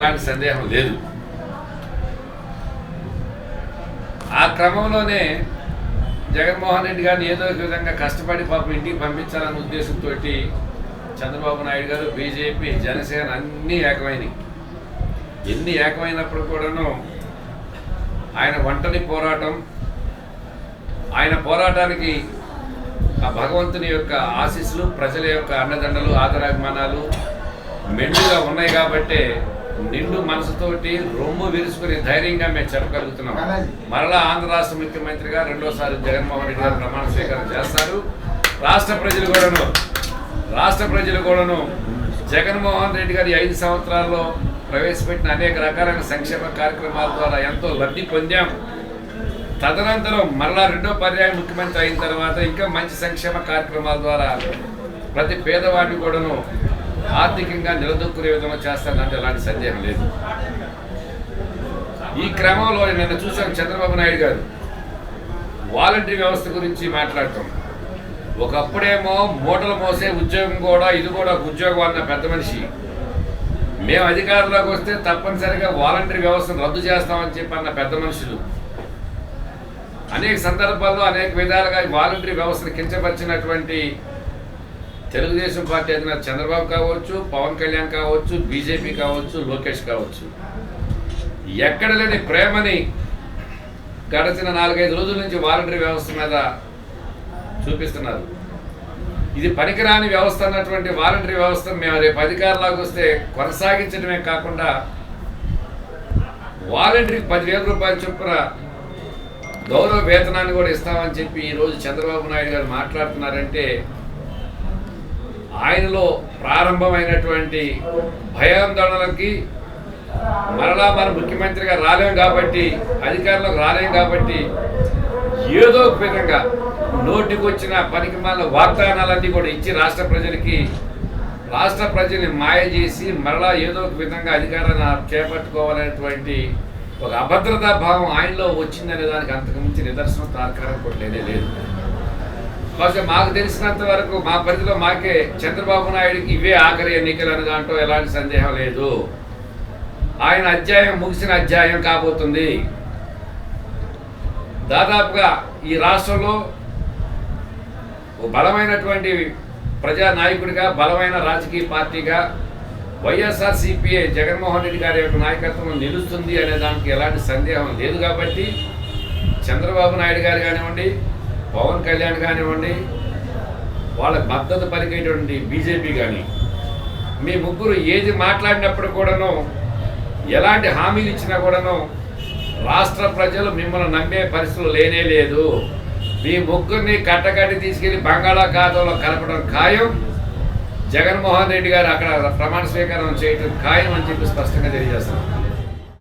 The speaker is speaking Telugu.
ఎలాంటి సందేహం లేదు. ఆ క్రమంలోనే జగన్మోహన్ రెడ్డి గారిని ఏదో ఒక విధంగా కష్టపడి పాపం ఇంటికి పంపించాలనే ఉద్దేశంతో చంద్రబాబు నాయుడు గారు బీజేపీ జనసేన అన్నీ ఏకమైనవి ఎన్ని ఏకమైనప్పుడు కూడాను ఆయన ఒంటరి పోరాటం ఆయన పోరాటానికి ఆ భగవంతుని యొక్క ఆశీస్సులు ప్రజల యొక్క అన్నదండలు ఆదరాభిమానాలు మెండుగా ఉన్నాయి కాబట్టే నిండు మనసుతోటి రొమ్ము విరుచుకుని ధైర్యంగా మేము చెప్పగలుగుతున్నాం. మరలా ఆంధ్ర రాష్ట్ర ముఖ్యమంత్రిగా రెండోసారి జగన్మోహన్ రెడ్డి గారు ప్రమాణ స్వీకారం చేస్తారు. రాష్ట్ర ప్రజలు కూడాను రాష్ట్ర ప్రజలు కూడాను జగన్మోహన్ రెడ్డి గారి ఐదు సంవత్సరాల్లో ప్రవేశపెట్టిన అనేక రకాలైన సంక్షేమ కార్యక్రమాల ద్వారా ఎంతో లబ్ధి పొందాం. తదనంతరం మరలా రెండో పర్యాయం ముఖ్యమంత్రి అయిన తర్వాత ఇంకా మంచి సంక్షేమ కార్యక్రమాల ద్వారా ప్రతి పేదవాడిని కూడాను ఆర్థికంగా నిలదొక్కునే విధంగా చేస్తానంటే ఎలాంటి సందేహం లేదు. ఈ క్రమంలో నిన్న చూశాను చంద్రబాబు నాయుడు గారు. వాలంటరీ వ్యవస్థ గురించి మాట్లాడటం. ఒకప్పుడేమో మూటలు మోసే ఉద్యోగం కూడా ఇది కూడా ఉద్యోగం అన్న పెద్ద మనిషి. మేము అధికారంలోకి వస్తే తప్పనిసరిగా వాలంటరీ వ్యవస్థను రద్దు చేస్తామని చెప్పి అన్న పెద్ద మనుషులు. అనేక సందర్భాల్లో అనేక విధాలుగా వాలంటరీ వ్యవస్థను కించపరిచినటువంటి తెలుగుదేశం పార్టీ అధినేత చంద్రబాబు కావచ్చు పవన్ కళ్యాణ్ కావచ్చు బీజేపీ కావచ్చు లోకేష్ కావచ్చు. ఎక్కడ లేని ప్రేమని గడిచిన నాలుగైదు రోజుల నుంచి వాలంటరీ వ్యవస్థ మీద చూపిస్తున్నారు. ఇది పనికిరాని వ్యవస్థ అన్నటువంటి వాలంటరీ వ్యవస్థ మేము రేపు అధికారంలోకి వస్తే కొనసాగించడమే కాకుండా వాలంటరీకి పదివేల రూపాయల చొప్పున గౌరవ వేతనాన్ని కూడా ఇస్తామని చెప్పి ఈరోజు చంద్రబాబు నాయుడు గారు మాట్లాడుతున్నారంటే ఆయనలో ప్రారంభమైనటువంటి భయాందోళనలకి మరలా మన ముఖ్యమంత్రిగా రాలేం కాబట్టి అధికారంలోకి రాలేం కాబట్టి ఏదో ఒక విధంగా నోటికి వచ్చిన పనికి మన వాగ్దానాలన్నీ కూడా ఇచ్చి రాష్ట్ర ప్రజలకి రాష్ట్ర ప్రజల్ని మాయ చేసి మరలా ఏదో ఒక విధంగా అధికారాన్ని చేపట్టుకోవాలనేటువంటి ఒక అభద్రతా భావం ఆయనలో వచ్చిందనే దానికి అంతకుమించి నిదర్శనం తార్కారం కూడా లేదే లేదు. బహుశా మాకు తెలిసినంత వరకు మా పరిధిలో మాకే చంద్రబాబు నాయుడికి ఇవే ఆఖరి ఎన్నికలు అని దాంట్లో ఎలాంటి సందేహం లేదు. ఆయన అధ్యాయం ముగిసిన అధ్యాయం కాబోతుంది. దాదాపుగా ఈ రాష్ట్రంలో ఓ బలమైనటువంటి ప్రజా నాయకుడిగా బలమైన రాజకీయ పార్టీగా వైఎస్ఆర్ సిపిఐ జగన్మోహన్ రెడ్డి గారి యొక్క నాయకత్వం నిలుస్తుంది అనే దానికి ఎలాంటి సందేహం లేదు కాబట్టి చంద్రబాబు నాయుడు గారు కానివ్వండి పవన్ కళ్యాణ్ కానివ్వండి వాళ్ళ మద్దతు పలికేటువంటి బీజేపీ కానీ మీ ముగ్గురు ఏది మాట్లాడినప్పుడు కూడాను ఎలాంటి హామీలు ఇచ్చినా కూడాను రాష్ట్ర ప్రజలు మిమ్మల్ని నమ్మే పరిస్థితులు లేనే లేదు. మీ ముగ్గురిని కట్టకట్టి తీసుకెళ్ళి బంగాళాఖాతంలో కలపడం ఖాయం. జగన్మోహన్ రెడ్డి గారు అక్కడ ప్రమాణ స్వీకారం చేయడం ఖాయం అని చెప్పి స్పష్టంగా తెలియజేస్తున్నాం